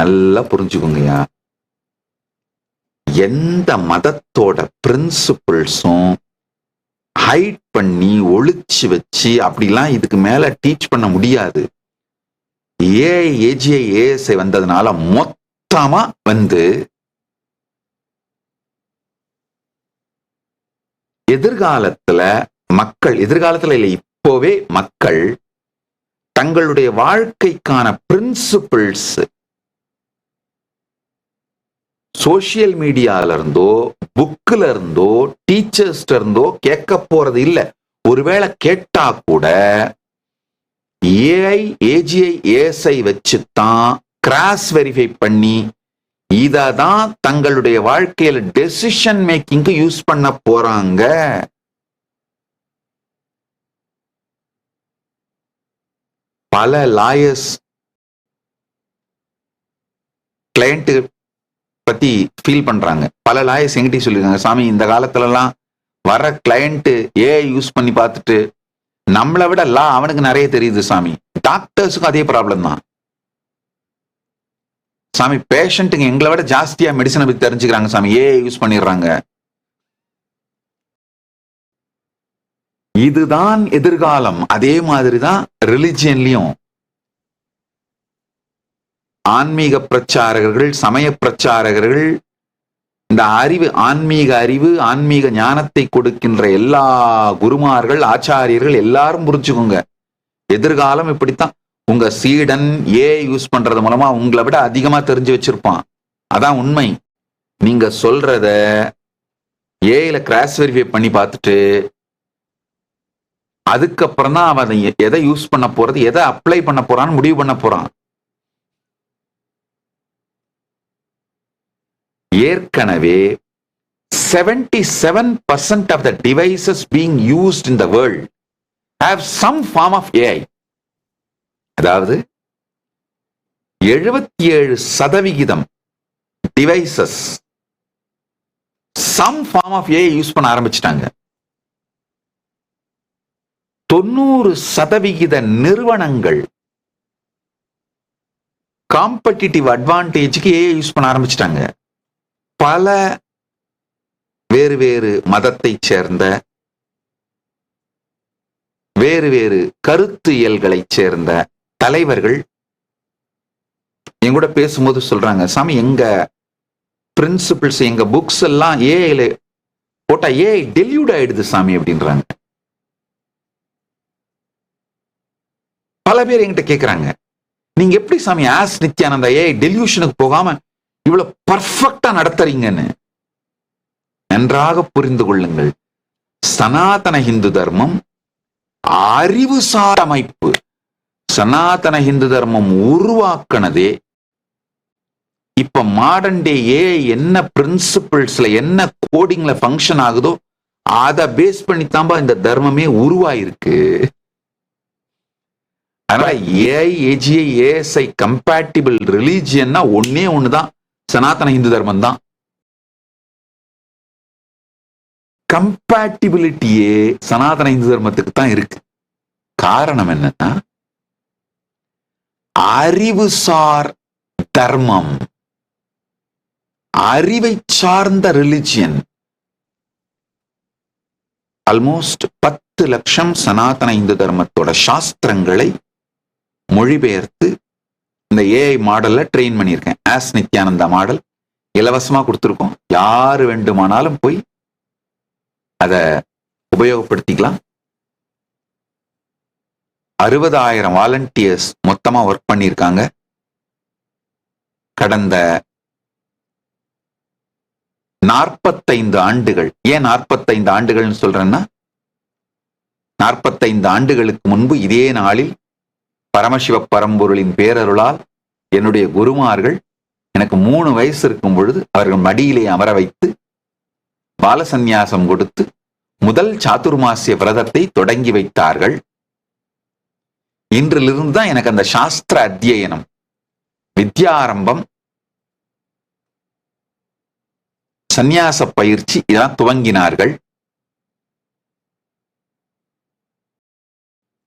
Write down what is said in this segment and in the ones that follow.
நல்லா புரிஞ்சுக்கோங்கய்யா. எந்த மதத்தோட பிரின்சிபிள்ஸும் ஹைட் பண்ணி ஒளிச்சு வச்சு அப்படிலாம் இதுக்கு மேல டீச் பண்ண முடியாது. ஏ ஏஜிஐ ஏஎஸ்ஐ வந்ததுனால மொத்தமா வந்து எதிர்காலத்துல மக்கள் எதிர்காலத்துல இல்லை இப்போவே மக்கள் தங்களுடைய வாழ்க்கைக்கான பிரின்சிபிள்ஸ் சோசியல் மீடியால இருந்தோ புக்ல இருந்தோ டீச்சர்ஸ்ட இருந்தோ கேட்க போறது இல்ல. ஒருவேளை கேட்டா கூட ஏஐ ஏஜிஐ ஏஎஸ்ஐ வச்சுத்தான் கிராஸ் வெரிஃபை பண்ணி இதை தான் தங்களுடைய வாழ்க்கையில டெசிஷன் மேக்கிங்க்கு யூஸ் பண்ண போறாங்க. பல லாயர்ஸ் கிளைண்ட்டு பத்தி ஃபீல் பண்றாங்க. பல லாயர்ஸ் எங்கிட்டே சொல்லியிருக்காங்க சாமி இந்த காலத்துல எல்லாம் வர கிளையண்ட்டு ஏஐ யூஸ் பண்ணி பார்த்துட்டு நம்மளை விட லா அவனுக்கு நிறைய தெரியுது சாமி. டாக்டர்ஸுக்கும் அதே ப்ராப்ளம் தான். சாமி பேஷண்ட்டுங்க எங்களை விட ஜாஸ்தியா மெடிசனை பத்தி தெரிஞ்சுக்கிறாங்க சாமி. ஏஐ யூஸ் பண்ணிடுறாங்க. இதுதான் எதிர்காலம். அதே மாதிரி தான் ரிலிஜியன்லயும் ஆன்மீக பிரச்சாரகர்கள் சமய பிரச்சாரகர்கள் இந்த அறிவு ஆன்மீக அறிவு ஆன்மீக ஞானத்தை கொடுக்கின்ற எல்லா குருமார்கள் ஆச்சாரியர்கள் எல்லாரும் புரிஞ்சுக்கோங்க. எதிர்காலம் இப்படித்தான். உங்க சீடன் ஏ யூஸ் பண்றது மூலமா உங்களை விட அதிகமா தெரிஞ்சு வச்சிருப்பான். அதான் உண்மை. நீங்க சொல்றத ஏல கிராஸ் வெரிஃபை பண்ணி பார்த்துட்டு அதுக்கப்புறம் தான் அவன் எதை யூஸ் பண்ண போறது எதை அப்ளை பண்ண போறான்னு முடிவு பண்ண போறான். ஏற்கனவே seventy seven percent of the devices being used in the world have some form of AI அதாவது எழுபத்தி ஏழு சதவிகிதம் devices some form of AI use பண்ண ஆரம்பிச்சிட்டாங்க. தொண்ணூறு சதவிகித நிறுவனங்கள் காம்படிட்டிவ் அட்வான்டேஜுக்கு ஏஐ யூஸ் பண்ண ஆரம்பிச்சிட்டாங்க. பல வேறு வேறு மதத்தை சேர்ந்த வேறு வேறு கருத்து இயல்களைச் சேர்ந்த தலைவர்கள் என் கூட பேசும்போது சொல்றாங்க சாமி எங்க பிரின்சிபிள்ஸ் எங்க புக்ஸ் எல்லாம் ஏஐல போட்டா ஏஐ டெல்யூட் ஆயிடுது சாமி அப்படின்றாங்க. பல பேர் என்கிட்ட கேட்குறாங்க நீங்க எப்படி சாமி ஆஸ் நித்யானந்தா ஏஐ டெல்யூஷனுக்கு போகாம இவ்வளவு பர்ஃபெக்டா நடத்துறீங்கன்னு நன்றாக புரிந்து கொள்ளுங்கள். சனாதன இந்து தர்மம் அறிவுசார் அமைப்பு. சனாதன இந்து தர்மம் உருவாக்குனதே இப்ப மாடர்ன் டே ஏ என்ன பிரின்சிபிள்ஸ்ல என்ன கோடிங்ல ஃபங்க்ஷன் ஆகுதோ அதை பேஸ் பண்ணித்தாம்பா இந்த தர்மமே உருவாயிருக்கு. அதனால ஏஐ ஏஜிஐ ஏஎஸ்ஐ கம்பேட்டிபிள் ரிலீஜியன்னா ஒன்னே ஒண்ணுதான். சனாதன இந்து தர்மம் தான் கம்பேட்டிபிலிட்டியே சனாதன இந்து தர்மத்துக்கு தான் இருக்கு. காரணம் என்னன்னா அறிவுசார் தர்மம் அறிவை சார்ந்த ரிலிஜியன் ஆல்மோஸ்ட் பத்து லட்சம் சனாதன இந்து தர்மத்தோட சாஸ்திரங்களை மொழிபெயர்த்து இந்த ஏஐ மாடல்ல ட்ரெயின் பண்ணியிருக்கேன். ஆஸ் நித்யானந்தா மாடல் இலவசமா கொடுத்துருக்கோம். யாரு வேண்டுமானாலும் போய் அதை உபயோகப்படுத்திக்கலாம். அறுபதாயிரம் வாலண்டியர்ஸ் மொத்தமா ஒர்க் பண்ணியிருக்காங்க. கடந்த நாற்பத்தைந்து ஆண்டுகள். ஏன் நாற்பத்தைந்து ஆண்டுகள்னு சொல்றேன்னா நாற்பத்தைந்து ஆண்டுகளுக்கு முன்பு இதே நாளில் பரமசிவ பரம்பொருளின் பேரருளால் என்னுடைய குருமார்கள் எனக்கு மூணு வயசு இருக்கும் பொழுது அவர்கள் மடியிலே அமர வைத்து பாலசந்நியாசம் கொடுத்து முதல் சாதுர்மாசிய விரதத்தை தொடங்கி வைத்தார்கள். இன்றிலிருந்து தான் எனக்கு அந்த சாஸ்திர அத்தியனம் வித்யாரம்பம் சந்நியாச பயிற்சி இதெல்லாம் துவங்கினார்கள்.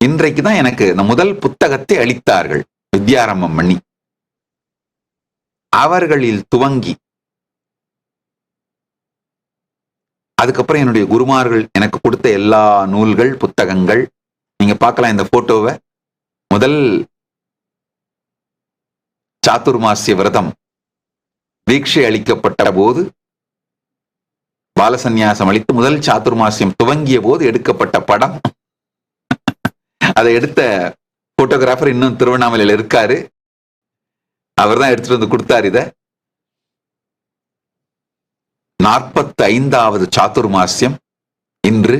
இன்றைக்கு தான் எனக்கு இந்த முதல் புத்தகத்தை அளித்தார்கள் வித்யாரம்பம் பண்ணி அவர்களில் துவங்கி அதுக்கப்புறம் என்னுடைய குருமார்கள் எனக்கு கொடுத்த எல்லா நூல்கள் புத்தகங்கள் நீங்க பார்க்கலாம் இந்த போட்டோவை. முதல் சாத்துர்மாசிய விரதம் தீட்சை அளிக்கப்பட்ட போது பாலசந்நியாசம் அளித்து முதல் சாத்துர்மாசியம் துவங்கிய போது எடுக்கப்பட்ட படம். அதை எடுத்த போட்டோகிராஃபர் இன்னும் திருவண்ணாமலையில் இருக்காரு. அவர் தான் எடுத்துட்டு வந்து கொடுத்தார் இத. நாற்பத்தி ஐந்தாவது சாத்துர்மாசியம் இன்று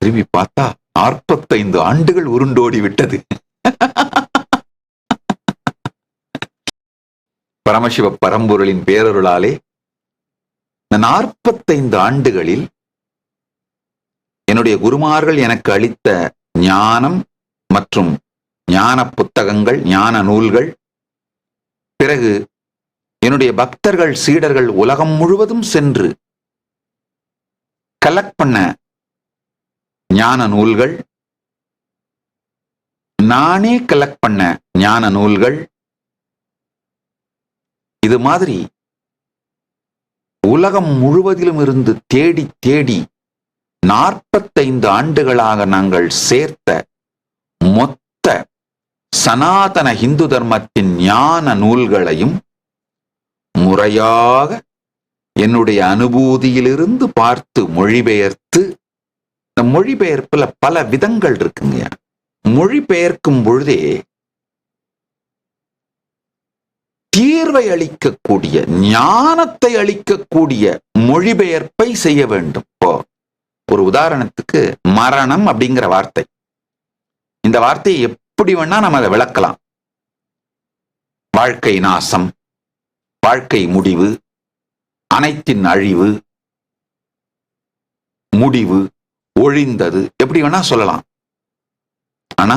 திரும்பி பார்த்தா நாற்பத்தைந்து ஆண்டுகள் உருண்டோடி விட்டது. பரமசிவ பரம்பொருளின் பேரருளாலே இந்த நாற்பத்தைந்து ஆண்டுகளில் என்னுடைய குருமார்கள் எனக்கு அளித்த ஞானம் மற்றும் ஞான புத்தகங்கள் ஞான நூல்கள். பிறகு என்னுடைய பக்தர்கள் சீடர்கள் உலகம் முழுவதும் சென்று கலெக்ட் பண்ண ஞான நூல்கள். நானே கலெக்ட் பண்ண ஞான நூல்கள். இது மாதிரி உலகம் முழுவதிலும் இருந்து தேடி தேடி நாற்பத்தைந்து ஆண்டுகளாக நாங்கள் சேர்த்த மொத்த சனாதன இந்து தர்மத்தின் ஞான நூல்களையும் முறையாக என்னுடைய அனுபூதியிலிருந்து பார்த்து மொழிபெயர்த்து இந்த மொழிபெயர்ப்புல பல விதங்கள் இருக்குங்க. மொழிபெயர்க்கும் பொழுதே தீர்வை அளிக்கக்கூடிய ஞானத்தை அளிக்கக்கூடிய மொழிபெயர்ப்பை செய்ய வேண்டும். இப்போ ஒரு உதாரணத்துக்கு மரணம் அப்படிங்கிற வார்த்தை. இந்த வார்த்தையை எப்படி வேணா நம்ம அதை விளக்கலாம். வாழ்க்கை நாசம் வாழ்க்கை முடிவு அனைத்தின் அழிவு முடிவு ஒழிந்தது எப்படி வேணா சொல்லலாம். ஆனா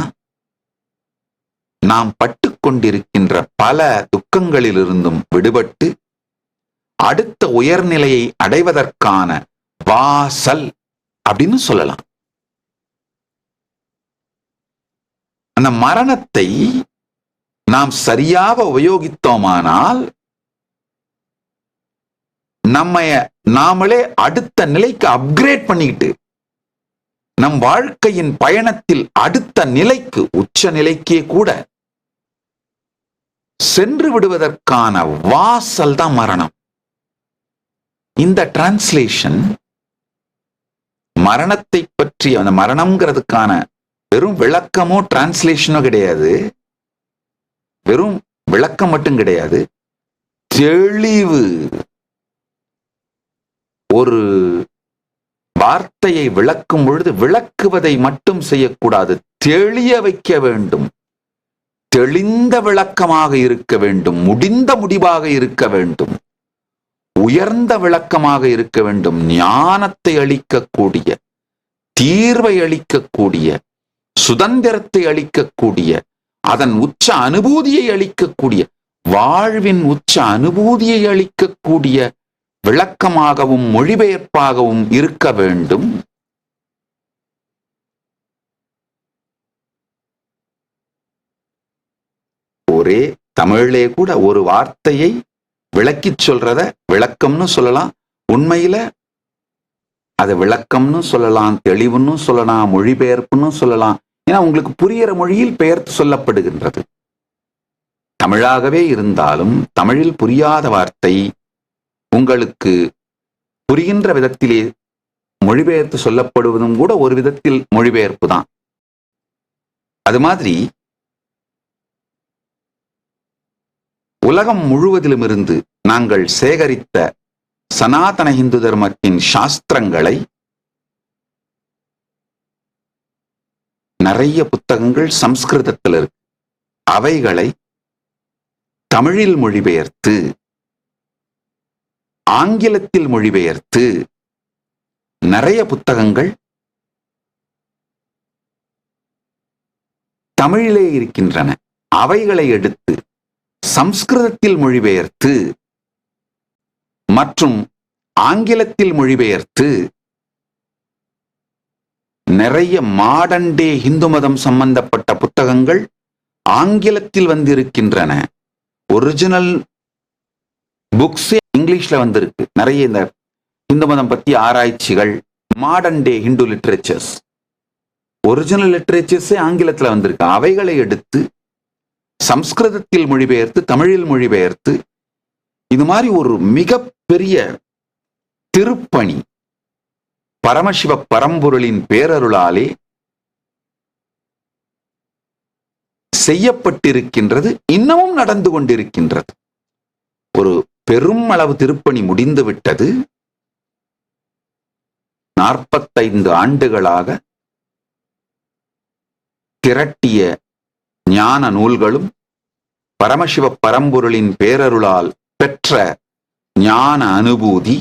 நாம் பட்டு கொண்டிருக்கின்ற பல துக்கங்களிலிருந்தும் விடுபட்டு அடுத்த உயர்நிலையை அடைவதற்கான வாசல் அப்படின்னு சொல்லலாம். அந்த மரணத்தை நாம் சரியாக உபயோகித்தோமானால் நம்ம நாமளே அடுத்த நிலைக்கு அப்கிரேட் பண்ணிக்கிட்டு நம் வாழ்க்கையின் பயணத்தில் அடுத்த நிலைக்கு உச்ச நிலைக்கே கூட சென்று விடுவதற்கான வாசல் தான் மரணம். இந்த டிரான்ஸ்லேஷன் மரணத்தை பற்றி அந்த மரணம்ங்கிறதுக்கான வெறும் விளக்கமோ டிரான்ஸ்லேஷனோ கிடையாது. வெறும் விளக்கம் மட்டும் கிடையாது. தெளிவு. ஒரு வார்த்தையை விளக்கும் பொழுது விளக்குவதை மட்டும் செய்யக்கூடாது. தெளிய வைக்க வேண்டும். தெளிந்த விளக்கமாக இருக்க வேண்டும். முடிந்த முடிவாக இருக்க வேண்டும். உயர்ந்த விளக்கமாக இருக்க வேண்டும். ஞானத்தை அளிக்கக்கூடிய தீர்வை அளிக்கக்கூடிய சுதந்திரத்தை அளிக்கக்கூடிய அதன் உச்ச அனுபூதியை அளிக்கக்கூடிய வாழ்வின் உச்ச அனுபூதியை அளிக்கக்கூடிய விளக்கமாகவும் மொழிபெயர்ப்பாகவும் இருக்க வேண்டும். ஒரே தமிழிலே கூட ஒரு வார்த்தையை விளக்கிச் சொல்றத விளக்கம்னு சொல்லலாம். உண்மையில அது விளக்கம்னு சொல்லலாம் தெளிவுன்னு சொல்லலாம் மொழிபெயர்ப்புன்னு சொல்லலாம். ஏன்னா உங்களுக்கு புரியிற மொழியில் பெயர்த்து சொல்லப்படுகின்றது. தமிழாகவே இருந்தாலும் தமிழில் புரியாத வார்த்தை உங்களுக்கு புரிகின்ற விதத்திலே மொழிபெயர்த்து சொல்லப்படுவதும் கூட ஒரு விதத்தில் மொழிபெயர்ப்பு தான். அது மாதிரி உலகம் முழுவதிலும் இருந்து நாங்கள் சேகரித்த சனாதன இந்து தர்மத்தின் சாஸ்திரங்களை நிறைய புத்தகங்கள் சம்ஸ்கிருதத்தில் இருக்கு. அவைகளை தமிழில் மொழிபெயர்த்து ஆங்கிலத்தில் மொழிபெயர்த்து நிறைய புத்தகங்கள் தமிழிலே இருக்கின்றன. அவைகளை எடுத்து சம்ஸ்கிருதத்தில் மொழிபெயர்த்து மற்றும் ஆங்கிலத்தில் மொழிபெயர்த்து நிறைய மாடண்டே டே இந்து மதம் சம்பந்தப்பட்ட புத்தகங்கள் ஆங்கிலத்தில் வந்திருக்கின்றன. ஒரிஜினல் புக்ஸே இங்கிலீஷ்ல வந்திருக்கு. நிறைய இந்த இந்து மதம் பத்தி ஆராய்ச்சிகள் modern day Hindu literatures original லிட்ரேச்சர்ஸே ஆங்கிலத்துல வந்திருக்கு. அவைகளை எடுத்து சம்ஸ்கிருதத்தில் மொழிபெயர்த்து தமிழில் மொழிபெயர்த்து இது மாதிரி ஒரு மிகப்பெரிய திருப்பணி பரமசிவ பரம்பொருளின் பேரருளாலே செய்யப்பட்டிருக்கின்றது இன்னமும் நடந்து கொண்டிருக்கின்றது. ஒரு பெரும் அளவு திருப்பணி முடிந்து விட்டது. நாற்பத்தைந்து ஆண்டுகளாக திரட்டிய ஞான நூல்களும் பரமசிவ பரம்பொருளின் பேரருளால் பெற்ற ஞான அனுபூதி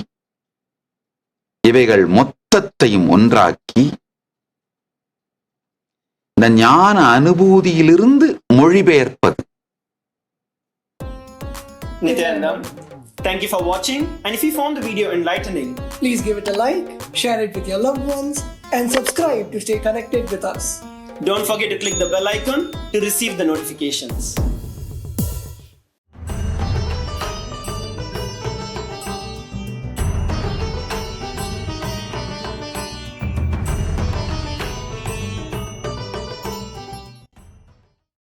இவைகள் மொத்தத்தையும் ஒன்றாக்கி இந்த ஞான அனுபூதியிலிருந்து மொழிபெயர்ப்பது Nityanandam, thank you for watching. And if you found the video enlightening, Please give it a like, share it with your loved ones, and subscribe to stay connected with us. don't forget to click the bell icon to receive the notifications.